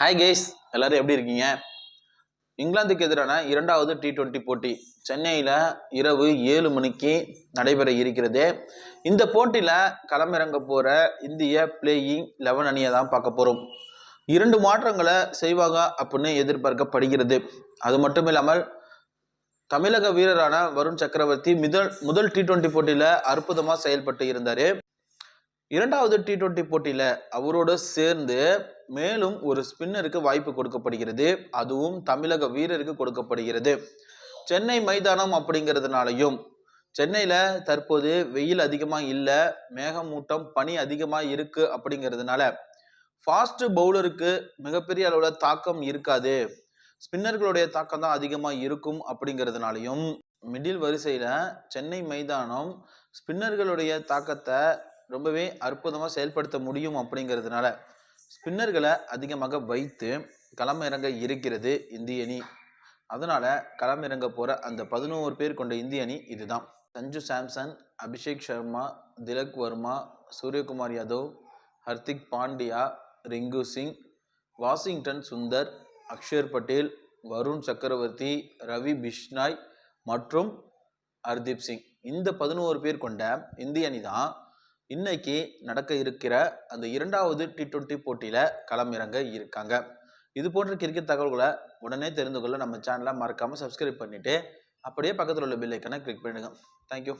Hi guys எல்லாரும் எப்படி இருக்கீங்க? இங்கிலாந்துக்கு எதிரான இரண்டாவது டி டுவெண்ட்டி போட்டி சென்னையில் இரவு ஏழு மணிக்கு நடைபெற இருக்கிறது. இந்த போட்டியில் களமிறங்க போகிற இந்திய பிளேயிங் லெவன் அணியை தான் பார்க்க போகிறோம் இரண்டு மாற்றங்களை செய்வாங்க அப்படின்னு எதிர்பார்க்கப்படுகிறது. அது மட்டும் இல்லாமல் தமிழக வீரரான வருண் சக்கரவர்த்தி முதல் முதல் டி டுவெண்ட்டி போட்டியில் அற்புதமாக செயல்பட்டு இருந்தார். இரண்டாவது டி டுவெண்ட்டி போட்டியில் அவரோடு சேர்ந்து மேலும் ஒரு ஸ்பின்னருக்கு வாய்ப்பு கொடுக்கப்படுகிறது. அதுவும் தமிழக வீரருக்கு கொடுக்கப்படுகிறது. சென்னை மைதானம் அப்படிங்கிறதுனாலையும் சென்னையில் தற்போது வெயில் அதிகமாக இல்லை மேகமூட்டம் பனி அதிகமாக இருக்கு அப்படிங்கிறதுனால ஃபாஸ்ட் பவுலருக்கு மிகப்பெரிய அளவில் தாக்கம் இருக்காது. ஸ்பின்னர்களுடைய தாக்கம் தான் அதிகமாக இருக்கும் அப்படிங்கிறதுனாலையும் மிடில் வரிசையில் சென்னை மைதானம் ஸ்பின்னர்களுடைய தாக்கத்தை ரொம்பவே அற்புதமாக செயல்படுத்த முடியும் அப்படிங்கிறதுனால ஸ்பின்னர்களை அதிகமாக வைத்து களமிறங்க இருக்கிறது இந்திய அணி. அதனால் களமிறங்க போகிற அந்த பதினோரு பேர் கொண்ட இந்திய அணி இதுதான். சஞ்சு சாம்சன் அபிஷேக் சர்மா திலக் வர்மா சூரியகுமார் யாதவ் ஹர்திக் பாண்டியா ரிங்கு சிங் வாஷிங்டன் சுந்தர் அக்ஷர் பட்டேல் வருண் சக்கரவர்த்தி ரவி பிஷ்னாய் மற்றும் ஹர்தீப் சிங். இந்த பதினோரு பேர் கொண்ட இந்திய அணி தான் இன்னைக்கு நடக்க இருக்கிற அந்த இரண்டாவது டி டுவெண்ட்டி போட்டியில் களமிறங்க இருக்காங்க. இது போன்ற கிரிக்கெட் தகவல்களை உடனே தெரிந்து கொள்ள நம்ம சேனலை மறக்காமல் சப்ஸ்கிரைப் பண்ணிவிட்டு அப்படியே பக்கத்தில் உள்ள பில்லைக்கனை கிளிக் பண்ணிடுங்க. தேங்க்யூ